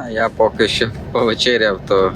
А я поки що повечеряв, то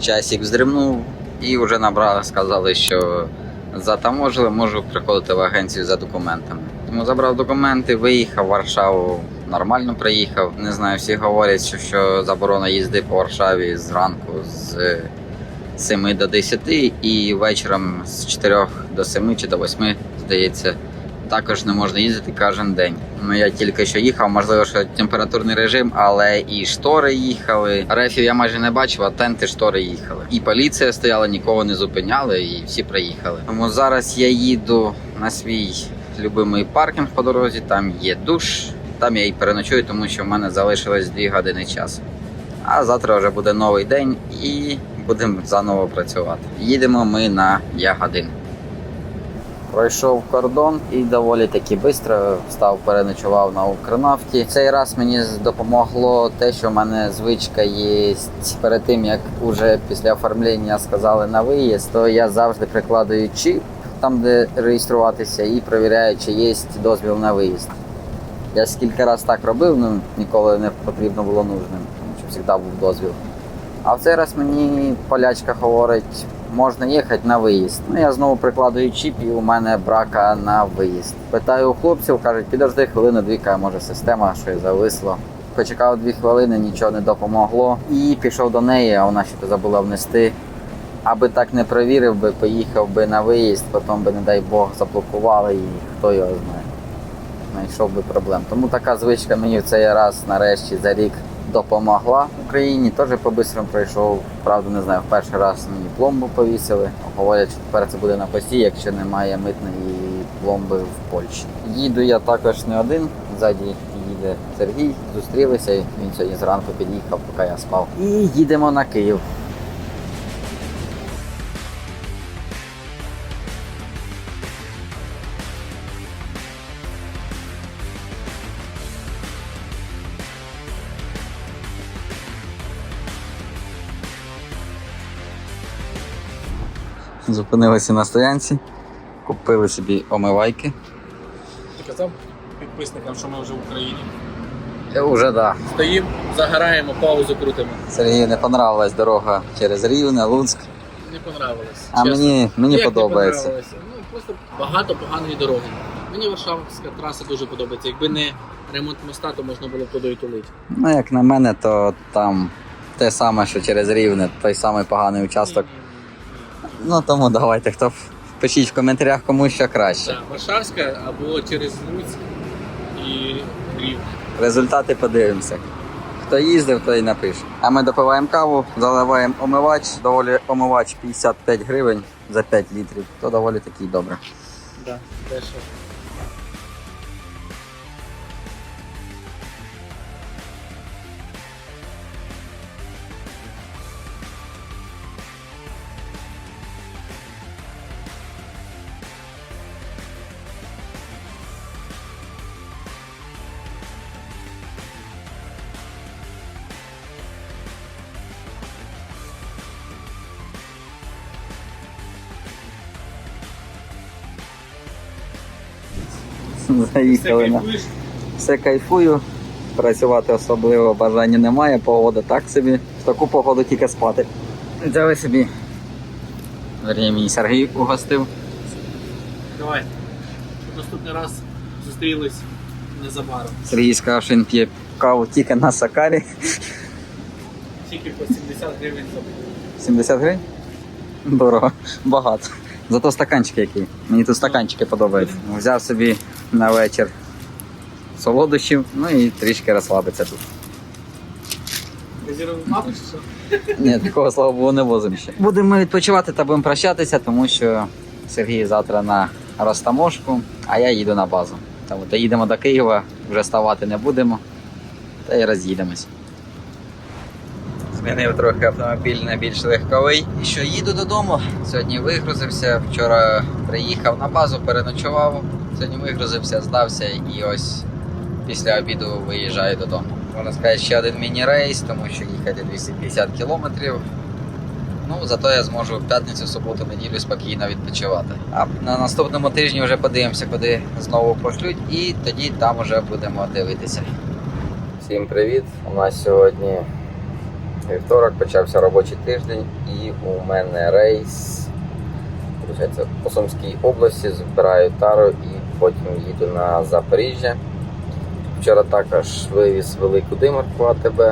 часик вздремнув і вже набрали, сказали, що затаможили, можу приходити в агенцію за документами. Тому забрав документи, виїхав в Варшаву, нормально приїхав. Не знаю, всі говорять, що, що заборона їзди по Варшаві зранку з 7 до 10 і вечором з 4 до 7 чи до 8, здається, також не можна їздити кожен день. Ну я тільки що їхав, можливо, що температурний режим, але і штори їхали. Рефів я майже не бачив, а тенти штори їхали. І поліція стояла, нікого не зупиняли, і всі приїхали. Тому зараз я їду на свій любимий паркінг по дорозі. Там є душ. Там я і переночую, тому що в мене залишилось 2 години часу. А завтра вже буде новий день і будемо заново працювати. Їдемо ми на Ягодин. Пройшов кордон і доволі таки швидко встав, переночував на Укрнафті. Цей раз мені допомогло те, що в мене звичка є перед тим, як уже після оформлення сказали на виїзд, то я завжди прикладаю чіп там, де реєструватися, і перевіряю, чи є дозвіл на виїзд. Я скільки раз так робив, ну ніколи не потрібно було нужним, тому що завжди був дозвіл. А в цей раз мені полячка говорить, можна їхати на виїзд. Ну я знову прикладую чіп, і у мене брака на виїзд. Питаю у хлопців, кажуть, підожди хвилину дві, каже, може система щось зависло. Почекав дві хвилини, нічого не допомогло. І пішов до неї, а вона ще забула внести. Аби так не перевірив би, поїхав би на виїзд, потім би, не дай Бог, заблокували і хто його знає. Знайшов би проблем. Тому така звичка мені в цей раз нарешті за рік допомогла Україні. Теж по-бистрому пройшов. Правда, не знаю, в перший раз мені пломбу повісили. Говорять, що тепер це буде на посі, якщо немає митної пломби в Польщі. Їду я також не один. Ззаді їде Сергій. Зустрілися. Він сьогодні зранку під'їхав, поки я спав. І їдемо на Київ. Зупинилися на стоянці, купили собі омивайки. Ти казав підписникам, що ми вже в Україні. І Уже да. Стоїмо, загораємо, паузу крутимо. Сергію не понравилась дорога через Рівне, Луцьк. Не понравилось. А мені, мені Як подобається. понравилося? Ну просто багато поганої дороги. Мені Варшавська траса дуже подобається. Якби не ремонт моста, то можна було б туди і тулити. Ну, як на мене, то там те саме, що через Рівне, той самий поганий участок. Ну тому давайте, хто пишіть в коментарях, кому що краще. Так, Варшавська або через Луцьк і Рів. Результати подивимося. Хто їздив, той і напише. А ми допиваємо каву, заливаємо омивач. Доволі омивач 55 гривень за 5 літрів. То доволі такий добре. Да, дешево. Заїхали на все кайфую. Працювати особливо бажання немає, погода так собі. В таку погоду тільки спати. Взяли собі. Мені Сергій угостив. Давай. Наступний раз зустрілись незабаром. Сергій сказав, що він п'є каву тільки на сакарі. Тільки по 70 гривень за 70 гривень? Дорого, багато. Зато стаканчики які. Мені тут стаканчики подобаються. Взяв собі на вечір солодощів, ну і трішки розслабиться тут. Ні, такого слава Богу, не возимо ще. Будемо відпочивати та будемо прощатися, тому що Сергій завтра на розтаможку, а я їду на базу. Тому то їдемо до Києва, вже ставати не будемо, та й роз'їдемось. Змінив трохи автомобіль на більш легковий. І що їду додому. Сьогодні вигрузився. Вчора приїхав на базу, переночував. Сьогодні вигрузився, здався і ось після обіду виїжджаю додому. Можна сказати, ще один міні-рейс, тому що їхати 250 кілометрів. Ну, зато я зможу в п'ятницю, суботу, неділю спокійно відпочивати. А на наступному тижні вже подивимося, куди знову пошлють, і тоді там вже будемо дивитися. Всім привіт! У нас сьогодні Вівторок почався робочий тиждень, і у мене рейс по Сумській області, збираю тару і потім їду на Запоріжжя. Вчора також вивіз велику димарку АТБ.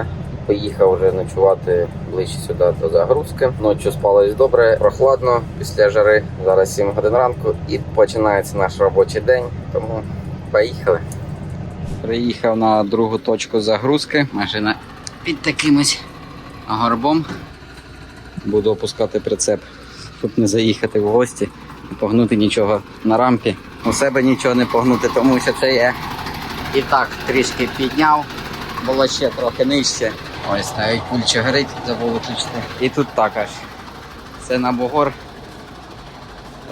Поїхав вже ночувати ближче сюди до загрузки. Ночі спалось добре, прохладно після жари. Зараз 7 годин ранку і починається наш робочий день. Тому поїхали. Приїхав на другу точку загрузки. Машина під такимось горбом. Буду опускати прицеп, щоб не заїхати в гості, не погнути нічого на рампі. У себе нічого не погнути, тому що це я і так трішки підняв. Було ще трохи нижче. Ось навіть кульче горить, забув виключити. І тут також. Це на бугор.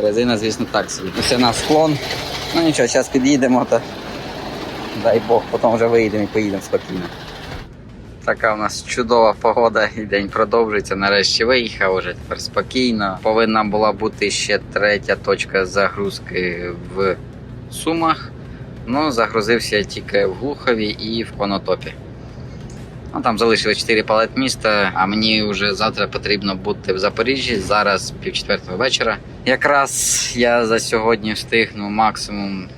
Резина, звісно, так собі. Це на склон. Ну нічого, зараз під'їдемо, то дай Бог, потім вже виїдемо і поїдемо спокійно. Така у нас чудова погода, і день продовжується. Нарешті виїхав вже тепер спокійно. Повинна була бути ще третя точка загрузки в Сумах. Ну, загрузився я тільки в Глухові і в Конотопі. Ну, там залишили 4 палет міста, а мені вже завтра потрібно бути в Запоріжжі. Зараз пів четвертого вечора. Якраз я за сьогодні встигну максимум,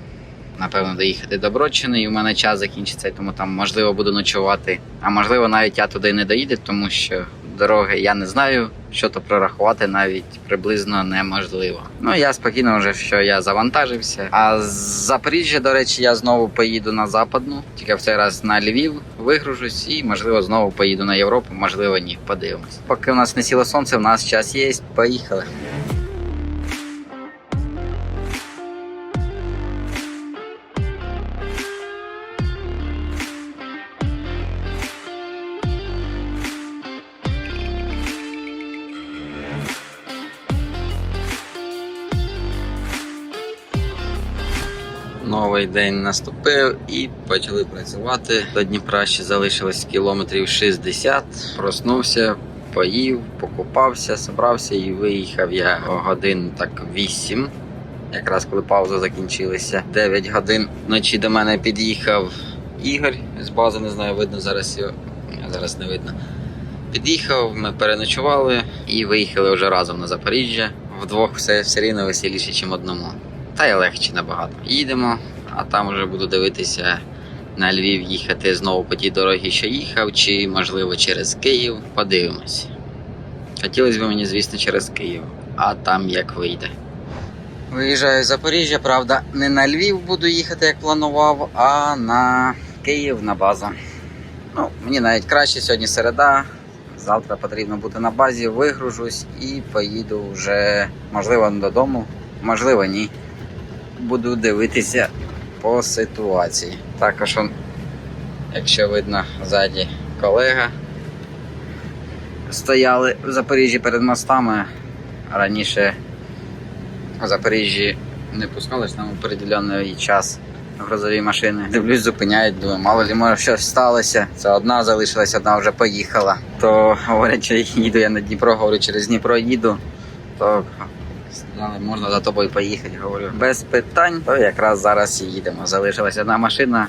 напевно, доїхати до Бродчини, і у мене час закінчиться, тому там можливо буду ночувати. А можливо, навіть я туди не доїду, тому що дороги я не знаю, що то прорахувати навіть приблизно неможливо. Ну я спокійно вже що я завантажився. А з Запоріжжя, до речі, я знову поїду на западну, тільки в цей раз на Львів вигружусь і можливо знову поїду на Європу, можливо, ні. Подивимось. Поки у нас не сіло сонце, у нас час є. Поїхали. Новий день наступив і почали працювати. До Дніпра ще залишилось кілометрів 60. Проснувся, поїв, покупався, зібрався і виїхав я годин так 8. Якраз коли пауза закінчилася. 9 годин вночі до мене під'їхав Ігор з бази, не знаю, видно зараз його. Зараз не видно. Під'їхав, ми переночували і виїхали вже разом на Запоріжжя. Вдвох все, все рівно веселіше, ніж одному. Та й легше набагато. Їдемо, а там вже буду дивитися на Львів їхати знову по тій дорогі, що їхав, чи можливо через Київ. Подивимось. Хотілося б мені, звісно, через Київ, а там як вийде. Виїжджаю з Запоріжжя, правда, не на Львів буду їхати, як планував, а на Київ на базу. Ну, мені навіть краще сьогодні середа. Завтра потрібно бути на базі, вигружусь і поїду вже, можливо, додому, можливо, ні. Буду дивитися по ситуації. Також, якщо видно, ззаді колега. Стояли в Запоріжжі перед мостами. Раніше в Запоріжжі не пускались нам у час грузові машини. Дивлюсь, зупиняють, думаю, мало ли може щось сталося. Це одна залишилась, одна вже поїхала. То говорять, що їду я на Дніпро, говорю, через Дніпро їду, то сказали, можна за тобою поїхати. Говорю, без питань, то якраз зараз і їдемо. Залишилась одна машина.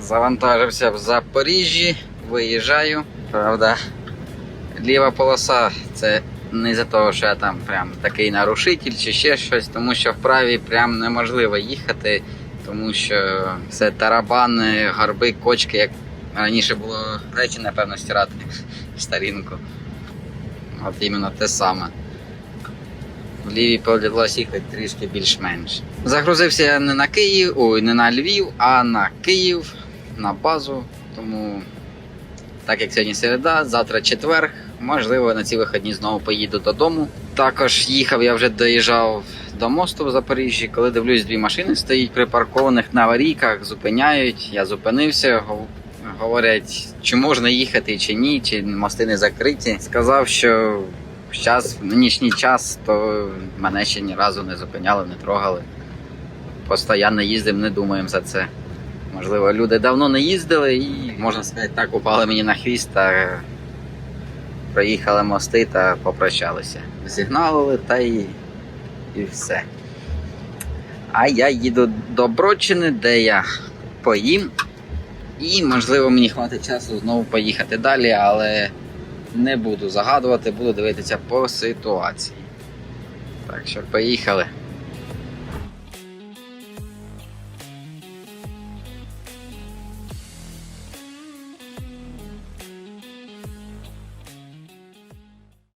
Завантажився в Запоріжжі, виїжджаю. Правда, ліва полоса це не за того, що я там прям такий нарушитель чи ще щось, тому що вправі прям неможливо їхати, тому що це тарабани, горби, кочки, як раніше було речі, напевно, стирати старінку. От іменно те саме. В лівій довелося їхати трішки більш-менш. Загрузився я не на Київ, ой, не на Львів, а на Київ, на базу. Тому, так як сьогодні середа, завтра четвер, можливо, на ці вихідні знову поїду додому. Також їхав, я вже доїжджав до мосту в Запоріжжі, коли дивлюсь, дві машини стоять припаркованих на аварійках, зупиняють. Я зупинився, говорять, чи можна їхати, чи ні, чи мости не закриті. Сказав, що зараз, в нинішній час, то мене ще ні разу не зупиняли, не трогали. Постоянно їздимо, не думаємо за це. Можливо, люди давно не їздили і, можна сказати, так упали мені на хвіст та проїхали мости та попрощалися. Зігналили та і, і все. А я їду до Бродчини, де я поїм. І, можливо, мені хватить часу знову поїхати далі, але не буду загадувати, буду дивитися по ситуації. Так що поїхали.